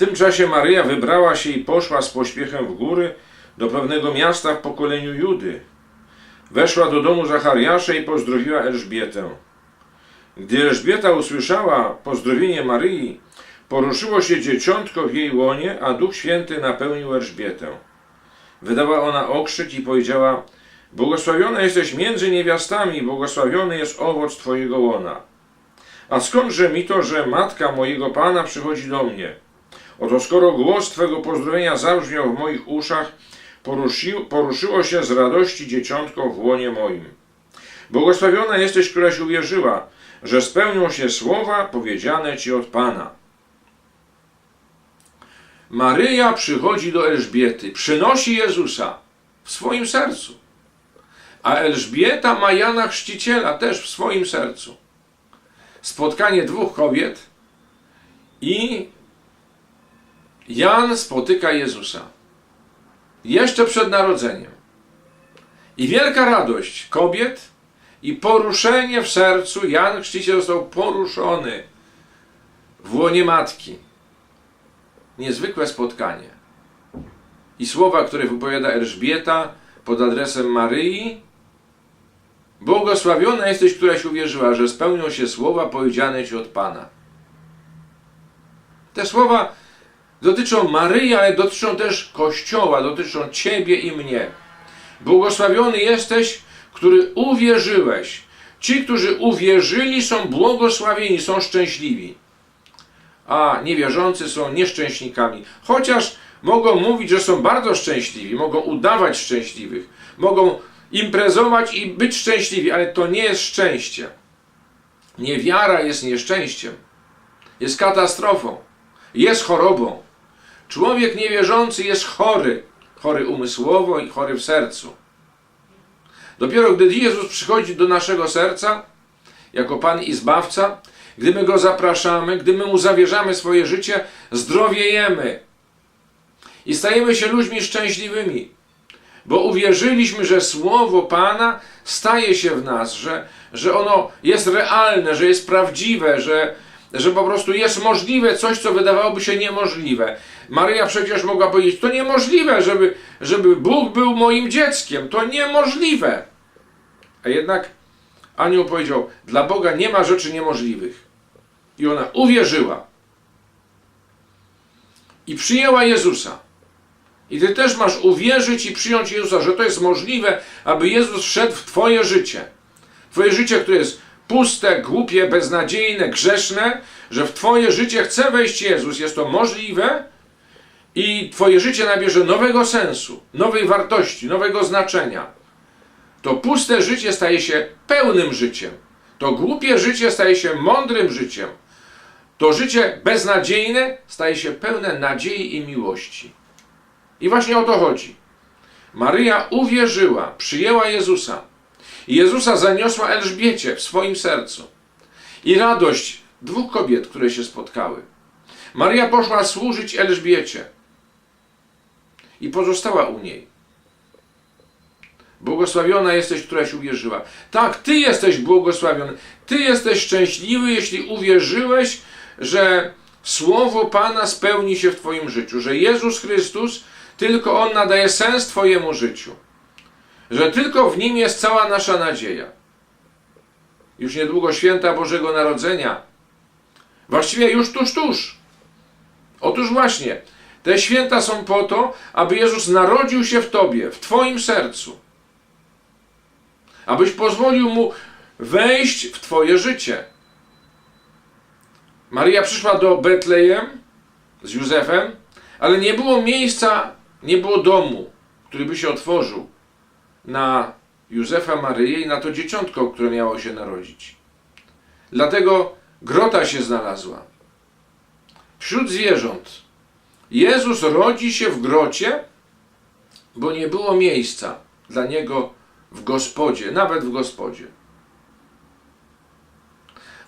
tym czasie Maryja wybrała się i poszła z pośpiechem w góry do pewnego miasta w pokoleniu Judy. Weszła do domu Zachariasza i pozdrowiła Elżbietę. Gdy Elżbieta usłyszała pozdrowienie Maryi, poruszyło się dzieciątko w jej łonie, a Duch Święty napełnił Elżbietę. Wydała ona okrzyk i powiedziała: Błogosławiona jesteś między niewiastami, błogosławiony jest owoc Twojego łona. A skądże mi to, że matka mojego Pana przychodzi do mnie? Oto skoro głos Twego pozdrowienia zabrzmiał w moich uszach, poruszył, poruszyło się z radości dzieciątko w łonie moim. Błogosławiona jesteś, któraś uwierzyła, że spełnią się słowa powiedziane Ci od Pana. Maryja przychodzi do Elżbiety, przynosi Jezusa w swoim sercu. A Elżbieta ma Jana Chrzciciela też w swoim sercu. Spotkanie dwóch kobiet i Jan spotyka Jezusa. Jeszcze przed narodzeniem. I wielka radość kobiet i poruszenie w sercu. Jan Chrzciciel został poruszony w łonie matki. Niezwykłe spotkanie. I słowa, które wypowiada Elżbieta pod adresem Maryi. Błogosławiona jesteś, któraś uwierzyła, że spełnią się słowa powiedziane ci od Pana. Te słowa dotyczą Maryi, ale dotyczą też Kościoła, dotyczą Ciebie i mnie. Błogosławiony jesteś, który uwierzyłeś. Ci, którzy uwierzyli, są błogosławieni, są szczęśliwi. A niewierzący są nieszczęśnikami. Chociaż mogą mówić, że są bardzo szczęśliwi, mogą udawać szczęśliwych, mogą imprezować i być szczęśliwi, ale to nie jest szczęście. Niewiara jest nieszczęściem, jest katastrofą, jest chorobą. Człowiek niewierzący jest chory, chory umysłowo i chory w sercu. Dopiero gdy Jezus przychodzi do naszego serca, jako Pan i Zbawca, gdy my Go zapraszamy, gdy my Mu zawierzamy swoje życie, zdrowiejemy i stajemy się ludźmi szczęśliwymi, bo uwierzyliśmy, że Słowo Pana staje się w nas, że, że ono jest realne, że jest prawdziwe, że, że po prostu jest możliwe coś, co wydawałoby się niemożliwe. Maryja przecież mogła powiedzieć, to niemożliwe, żeby, żeby Bóg był moim dzieckiem, to niemożliwe. A jednak anioł powiedział, dla Boga nie ma rzeczy niemożliwych. I ona uwierzyła. I przyjęła Jezusa. I ty też masz uwierzyć i przyjąć Jezusa, że to jest możliwe, aby Jezus wszedł w twoje życie. Twoje życie, które jest puste, głupie, beznadziejne, grzeszne, że w twoje życie chce wejść Jezus. Jest to możliwe i twoje życie nabierze nowego sensu, nowej wartości, nowego znaczenia. To puste życie staje się pełnym życiem. To głupie życie staje się mądrym życiem. To życie beznadziejne staje się pełne nadziei i miłości. I właśnie o to chodzi. Maryja uwierzyła, przyjęła Jezusa. Jezusa zaniosła Elżbiecie w swoim sercu. I radość dwóch kobiet, które się spotkały. Maryja poszła służyć Elżbiecie. I pozostała u niej. Błogosławiona jesteś, któraś uwierzyła. Tak, ty jesteś błogosławiony. Ty jesteś szczęśliwy, jeśli uwierzyłeś, że słowo Pana spełni się w Twoim życiu, że Jezus Chrystus, tylko On nadaje sens Twojemu życiu, że tylko w Nim jest cała nasza nadzieja. Już niedługo święta Bożego Narodzenia. Właściwie już tuż, tuż. Otóż właśnie, te święta są po to, aby Jezus narodził się w Tobie, w Twoim sercu. Abyś pozwolił Mu wejść w Twoje życie. Maria przyszła do Betlejem z Józefem, ale nie było miejsca, nie było domu, który by się otworzył na Józefa, Maryję i na to dzieciątko, które miało się narodzić. Dlatego grota się znalazła. Wśród zwierząt. Jezus rodzi się w grocie, bo nie było miejsca dla niego w gospodzie, nawet w gospodzie.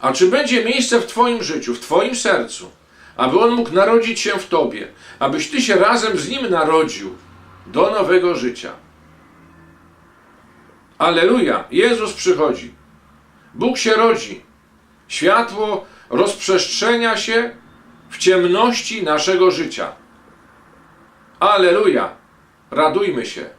A czy będzie miejsce w Twoim życiu, w Twoim sercu, aby On mógł narodzić się w Tobie, abyś Ty się razem z Nim narodził do nowego życia? Aleluja! Jezus przychodzi. Bóg się rodzi. Światło rozprzestrzenia się w ciemności naszego życia. Aleluja! Radujmy się.